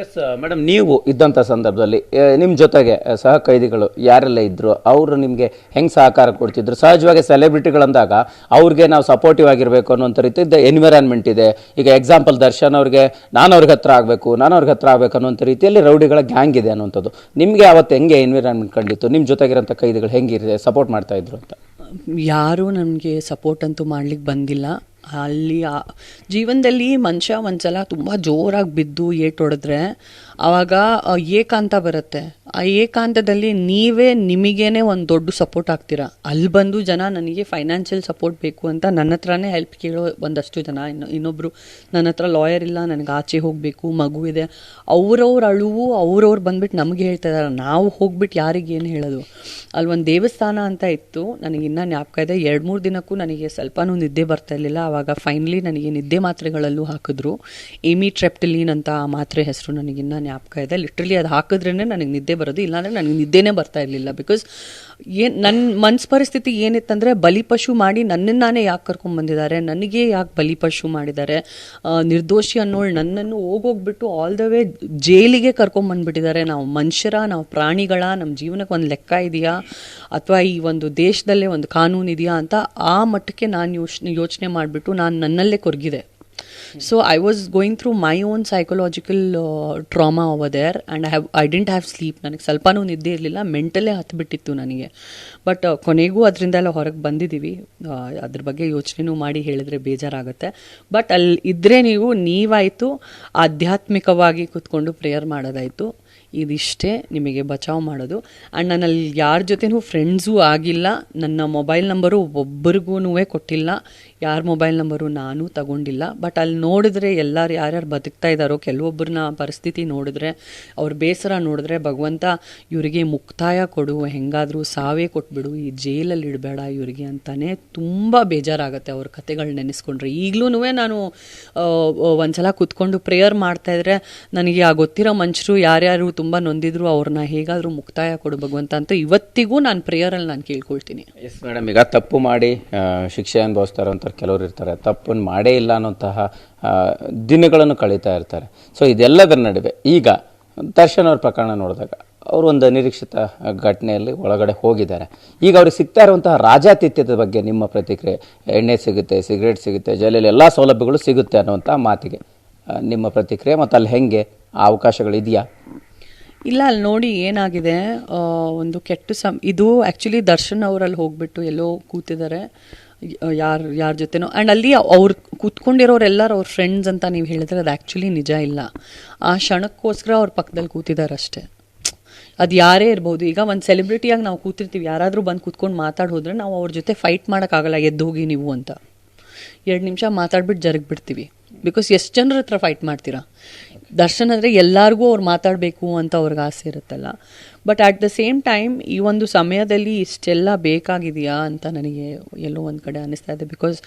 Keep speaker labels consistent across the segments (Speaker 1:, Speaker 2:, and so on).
Speaker 1: Yes madam ನೀವು ಇದ್ದಂಥ ಸಂದರ್ಭದಲ್ಲಿ ನಿಮ್ಮ ಜೊತೆಗೆ ಸಹ ಕೈದಿಗಳು ಯಾರೆಲ್ಲ ಇದ್ದರು ಅವರು ನಿಮಗೆ ಹೆಂಗೆ ಸಹಕಾರ ಕೊಡ್ತಿದ್ರು? ಸಹಜವಾಗಿ ಸೆಲೆಬ್ರಿಟಿಗಳಂದಾಗ ಅವ್ರಿಗೆ ನಾವು ಸಪೋರ್ಟಿವ್ ಆಗಿರಬೇಕು ಅನ್ನೋಂಥ ರೀತಿಯಿಂದ ಎನ್ವಿರಾನ್ಮೆಂಟ್ ಇದೆ. ಈಗ ಎಕ್ಸಾಂಪಲ್ ದರ್ಶನ್ ಅವ್ರಿಗೆ, ನಾನು ಅವ್ರಿಗೆ ಹತ್ರ ಆಗಬೇಕು, ನಾನು ಅವ್ರಿಗೆ ಹತ್ರ ಆಗಬೇಕು ಅನ್ನೋಂಥ ರೀತಿಯಲ್ಲಿ ರೌಡಿಗಳ ಗ್ಯಾಂಗ್ ಇದೆ ಅನ್ನೋಂಥದ್ದು ನಿಮಗೆ ಅವತ್ತು ಹೆಂಗೆ ಎನ್ವಿರಾನ್ಮೆಂಟ್ ಕಂಡಿತ್ತು? ನಿಮ್ಮ ಜೊತೆಗಿರೋಂಥ ಕೈದಿಗಳು ಹೆಂಗಿರಿದೆ ಸಪೋರ್ಟ್ ಮಾಡ್ತಾಯಿದ್ರು ಅಂತ?
Speaker 2: ಯಾರೂ ನನಗೆ ಸಪೋರ್ಟ್ ಅಂತೂ ಮಾಡ್ಲಿಕ್ಕೆ ಬಂದಿಲ್ಲ. ಅಲ್ಲಿ ಜೀವನದಲ್ಲಿ ಮನುಷ್ಯ ಒಂದ್ಸಲ ತುಂಬ ಜೋರಾಗಿ ಬಿದ್ದು ಏಟ್ ಹೊಡೆದ್ರೆ ಆವಾಗ ಏಕಾಂತ ಬರುತ್ತೆ. ಆ ಏಕಾಂತದಲ್ಲಿ ನೀವೇ ನಿಮಗೇನೆ ಒಂದು ದೊಡ್ಡ ಸಪೋರ್ಟ್ ಆಗ್ತೀರಾ? ಅಲ್ಲಿ ಬಂದು ಜನ ನನಗೆ ಫೈನಾನ್ಷಿಯಲ್ ಸಪೋರ್ಟ್ ಬೇಕು ಅಂತ ನನ್ನ ಹತ್ರನೇ ಹೆಲ್ಪ್ ಕೇಳೋ ಒಂದಷ್ಟು ಜನ. ಇನ್ನು ಇನ್ನೊಬ್ಬರು ನನ್ನ ಹತ್ರ ಲಾಯರ್ ಇಲ್ಲ, ನನಗೆ ಆಚೆ ಹೋಗಬೇಕು, ಮಗು ಇದೆ. ಅವ್ರವ್ರ ಅಳುವು ಅವ್ರವ್ರು ಬಂದ್ಬಿಟ್ಟು ನಮಗೆ ಹೇಳ್ತಾ ಇದ್ದಾರೆ ನಾವು ಹೋಗ್ಬಿಟ್ಟು ಏನು ಹೇಳೋದು? ಅಲ್ಲಿ ಒಂದು ದೇವಸ್ಥಾನ ಅಂತ ಇತ್ತು. ನನಗೆ ಇನ್ನೂ ಜ್ಞಾಪಕ ಇದೆ. ಎರಡು ಮೂರು ದಿನಕ್ಕೂ ನನಗೆ ಸ್ವಲ್ಪನೂ ನಿದ್ದೆ ಬರ್ತಾ ಇರಲಿಲ್ಲ. ಆವಾಗ ಫೈನಲಿ ನನಗೆ ನಿದ್ದೆ ಮಾತ್ರೆಗಳಲ್ಲೂ ಹಾಕಿದ್ರು. ಏಮಿ ಟ್ರೆಪ್ಟಿಲೀನ್ ಅಂತ ಆ ಮಾತ್ರೆ ಹೆಸರು ನನಗಿನ್ನ ಜ್ಞಾಪಕ ಇದೆ. ಲಿಟ್ರಲಿ ಅದು ಹಾಕಿದ್ರೇ ನನಗೆ ನಿದ್ದೆ ಬರೋದು. ಇಲ್ಲಾಂದರೆ ನನಗೆ ನಿದ್ದೆನೇ ಬರ್ತಾ ಇರಲಿಲ್ಲ. ಬಿಕಾಸ್ ಏನು ನನ್ನ ಮನ್ಸ್ ಪರಿಸ್ಥಿತಿ ಏನಿತ್ತಂದರೆ ಬಲಿಪಶು ಮಾಡಿ ನನ್ನನ್ನು ನಾನೇ ಯಾಕೆ ಕರ್ಕೊಂಡ್ಬಂದಿದ್ದಾರೆ ನನಗೆ ಯಾಕೆ ಬಲಿಪಶು ಮಾಡಿದ್ದಾರೆ? ನಿರ್ದೋಷಿ ಅನ್ನೋಳು ನನ್ನನ್ನು ಹೋಗೋಗ್ಬಿಟ್ಟು ಆಲ್ ದ ವೇ ಜೈಲಿಗೆ ಕರ್ಕೊಂಬಂದ್ಬಿಟ್ಟಿದ್ದಾರೆ ನಾವು ಮನುಷ್ಯರ, ನಾವು ಪ್ರಾಣಿಗಳ ನಮ್ಮ ಜೀವನಕ್ಕೆ ಒಂದು ಲೆಕ್ಕ ಇದೆಯಾ? ಅಥವಾ ಈ ಒಂದು ದೇಶದಲ್ಲೇ ಒಂದು ಕಾನೂನು ಇದೆಯಾ ಅಂತ ಆ ಮಟ್ಟಕ್ಕೆ ನಾನು ಯೋಚನೆ ಯೋಚನೆ ಮಾಡಿಬಿಟ್ಟು ನಾನು ನನ್ನಲ್ಲೇ ಕೊರಗಿದೆ. So I was going through my own psychological trauma there and I have I didn't have sleep ನನಗೆ ಸ್ವಲ್ಪನೂ ನಿದ್ದೆ ಇರಲಿಲ್ಲ ಮೆಂಟಲೇ ಹತ್ಬಿಟ್ಟಿತ್ತು ನನಗೆ. ಬಟ್ ಕೊನೆಗೂ ಅದರಿಂದ ಎಲ್ಲ ಹೊರಗೆ ಬಂದಿದ್ದೀವಿ ಆ, ಅದ್ರ ಬಗ್ಗೆ ಯೋಚನೆನೂ ಮಾಡಿ ಹೇಳಿದ್ರೆ ಬೇಜಾರಾಗುತ್ತೆ. ಬಟ್ ಅಲ್ಲಿ ಇದ್ದರೆ ನೀವು ನೀವಾಯಿತು ಆಧ್ಯಾತ್ಮಿಕವಾಗಿ ಕೂತ್ಕೊಂಡು ಪ್ರೇಯರ್ ಮಾಡೋದಾಯಿತು. ಇದಿಷ್ಟೇ ನಿಮಗೆ ಬಚಾವ್ ಮಾಡೋದು. ಆ್ಯಂಡ್ ನನ್ನಲ್ಲಿ ಯಾರ ಜೊತೆನೂ ಫ್ರೆಂಡ್ಸೂ ಆಗಿಲ್ಲ. ನನ್ನ ಮೊಬೈಲ್ ನಂಬರು ಒಬ್ಬರಿಗೂ ಕೊಟ್ಟಿಲ್ಲ. ಯಾರ ಮೊಬೈಲ್ ನಂಬರು ನಾನು ತಗೊಂಡಿಲ್ಲ. ಬಟ್ ಅಲ್ಲಿ ನೋಡಿದ್ರೆ ಎಲ್ಲರೂ ಯಾರ್ಯಾರು ಬದುಕ್ತಾ ಇದ್ದಾರೋ ಕೆಲವೊಬ್ಬರನ್ನ ಪರಿಸ್ಥಿತಿ ನೋಡಿದ್ರೆ, ಅವ್ರ ಬೇಸರ ನೋಡಿದ್ರೆ ಭಗವಂತ ಇವರಿಗೆ ಮುಕ್ತಾಯ ಕೊಡು, ಹೆಂಗಾದರೂ ಸಾವೇ ಕೊಟ್ಬಿಡು, ಈ ಜೈಲಲ್ಲಿ ಇಡಬೇಡ ಇವರಿಗೆ ಅಂತಲೇ ತುಂಬ ಬೇಜಾರಾಗುತ್ತೆ ಅವ್ರ ಕತೆಗಳು ನೆನೆಸ್ಕೊಂಡ್ರೆ. ಈಗಲೂ ನಾನು ಒಂದು ಸಲ ಕೂತ್ಕೊಂಡು ಪ್ರೇಯರ್ ಮಾಡ್ತಾಯಿದ್ರೆ ನನಗೆ ಆ ಗೊತ್ತಿರೋ ಮನುಷ್ಯರು ಯಾರ್ಯಾರು ತುಂಬ ನೊಂದಿದ್ರು, ಅವ್ರನ್ನ ಹೇಗಾದರೂ ಮುಕ್ತಾಯ ಕೊಡು ಭಗವಂತ ಅಂತ ಇವತ್ತಿಗೂ ನಾನು ಪ್ರೇಯರಲ್ಲಿ ನಾನು ಕೇಳ್ಕೊಳ್ತೀನಿ.
Speaker 1: ಎಸ್ ಮೇಡಮ್ ಈಗ ತಪ್ಪು ಮಾಡಿ ಶಿಕ್ಷೆ ಅನುಭವಿಸ್ತಾ ಅಂತ ಕೆಲವರು ಇರ್ತಾರೆ. ತಪ್ಪನ್ನು ಮಾಡೇ ಇಲ್ಲ ಅನ್ನೋಂತಹ ದಿನಗಳನ್ನು ಕಳೀತಾ ಇರ್ತಾರೆ. ಸೊ ಇದೆಲ್ಲದರ ನಡುವೆ ಈಗ ದರ್ಶನ್ ಅವ್ರ ಪ್ರಕರಣ ನೋಡಿದಾಗ ಅವರು ಒಂದು ಅನಿರೀಕ್ಷಿತ ಘಟನೆಯಲ್ಲಿ ಒಳಗಡೆ ಹೋಗಿದ್ದಾರೆ. ಈಗ ಅವ್ರಿಗೆ ಸಿಗ್ತಾ ಇರುವಂತಹ ರಾಜಾತಿಥ್ಯದ ಬಗ್ಗೆ ನಿಮ್ಮ ಪ್ರತಿಕ್ರಿಯೆ, ಎಣ್ಣೆ ಸಿಗುತ್ತೆ, ಸಿಗರೇಟ್ ಸಿಗುತ್ತೆ, ಜೈಲಲ್ಲಿ ಎಲ್ಲ ಸೌಲಭ್ಯಗಳು ಸಿಗುತ್ತೆ ಅನ್ನುವಂಥ ಮಾತಿಗೆ ನಿಮ್ಮ ಪ್ರತಿಕ್ರಿಯೆ ಮತ್ತು ಅಲ್ಲಿ ಹೆಂಗೆ, ಆ ಅವಕಾಶಗಳಿದೆಯಾ
Speaker 2: ಇಲ್ಲ, ಅಲ್ಲಿ ನೋಡಿ ಏನಾಗಿದೆ ಒಂದು ಕೆಟ್ಟ ಸಮ ಇದು ಆ್ಯಕ್ಚುಲಿ ದರ್ಶನ್ ಅವರಲ್ಲಿ ಹೋಗ್ಬಿಟ್ಟು ಎಲ್ಲೋ ಕೂತಿದ್ದಾರೆ ಯಾರು, ಯಾರ ಜೊತೆನೋ. ಆ್ಯಂಡ್ ಅಲ್ಲಿ ಅವ್ರು ಕೂತ್ಕೊಂಡಿರೋರೆಲ್ಲರೂ ಅವ್ರ ಫ್ರೆಂಡ್ಸ್ ಅಂತ ನೀವು ಹೇಳಿದ್ರೆ ಅದು ಆ್ಯಕ್ಚುಲಿ ನಿಜ ಇಲ್ಲ. ಆ ಕ್ಷಣಕ್ಕೋಸ್ಕರ ಅವ್ರ ಪಕ್ಕದಲ್ಲಿ ಕೂತಿದ್ದಾರೆ ಅಷ್ಟೇ. ಅದು ಯಾರೇ ಇರ್ಬೋದು, ಈಗ ಒಂದು ಸೆಲೆಬ್ರಿಟಿಯಾಗಿ ನಾವು ಕೂತಿರ್ತೀವಿ, ಯಾರಾದರೂ ಬಂದು ಕೂತ್ಕೊಂಡು ಮಾತಾಡಿ ಹೋದ್ರೆ ನಾವು ಅವ್ರ ಜೊತೆ ಫೈಟ್ ಮಾಡೋಕ್ಕಾಗಲ್ಲ ಎದ್ದು ಹೋಗಿ ನೀವು ಅಂತ. ಎರಡು ನಿಮಿಷ ಮಾತಾಡ್ಬಿಟ್ಟು ಜರುಗ್ಬಿಡ್ತೀವಿ. ಬಿಕಾಸ್ ಎಷ್ಟು ಜನರ ಹತ್ರ ಫೈಟ್ ಮಾಡ್ತೀರಾ? ದರ್ಶನ್ ಅಂದರೆ ಎಲ್ಲರಿಗೂ ಅವ್ರು ಮಾತಾಡಬೇಕು ಅಂತ ಅವ್ರಿಗೆ ಆಸೆ ಇರುತ್ತಲ್ಲ. But at the same time ಈ ಒಂದು ಸಮಯದಲ್ಲಿ ಇಷ್ಟೆಲ್ಲ ಬೇಕಾಗಿದೆಯಾ ಅಂತ ನನಗೆ ಎಲ್ಲೋ ಒಂದು ಕಡೆ ಅನ್ನಿಸ್ತಾ ಇದೆ. ಬಿಕಾಸ್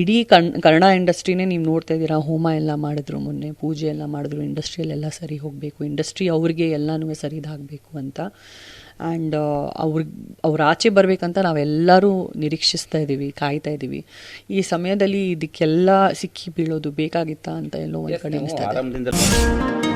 Speaker 2: ಇಡೀ ಕಣ್, ಕನ್ನಡ ಇಂಡಸ್ಟ್ರಿನೇ ನೀವು ನೋಡ್ತಾ ಇದ್ದೀರಾ, ಹೋಮ ಎಲ್ಲ ಮಾಡಿದ್ರು ಮೊನ್ನೆ, ಪೂಜೆ ಎಲ್ಲ ಮಾಡಿದ್ರು ಇಂಡಸ್ಟ್ರಿಯಲ್ಲೆಲ್ಲ ಸರಿ ಹೋಗಬೇಕು ಇಂಡಸ್ಟ್ರಿ ಅವ್ರಿಗೆ ಎಲ್ಲನೂ ಸರಿದಾಗಬೇಕು ಅಂತ. ಆ್ಯಂಡ್ ಅವ್ರ ಅವ್ರ ಆಚೆ ಬರಬೇಕಂತ ನಾವೆಲ್ಲರೂ ನಿರೀಕ್ಷಿಸ್ತಾ ಇದ್ದೀವಿ ಕಾಯ್ತಾ ಇದ್ದೀವಿ. ಈ ಸಮಯದಲ್ಲಿ ಇದಕ್ಕೆಲ್ಲ ಸಿಕ್ಕಿ ಬೀಳೋದು ಬೇಕಾಗಿತ್ತಾ ಅಂತ ಎಲ್ಲೋ ಒಂದು ಕಡೆ ಅನಿಸ್ತಾ ಇದೆ.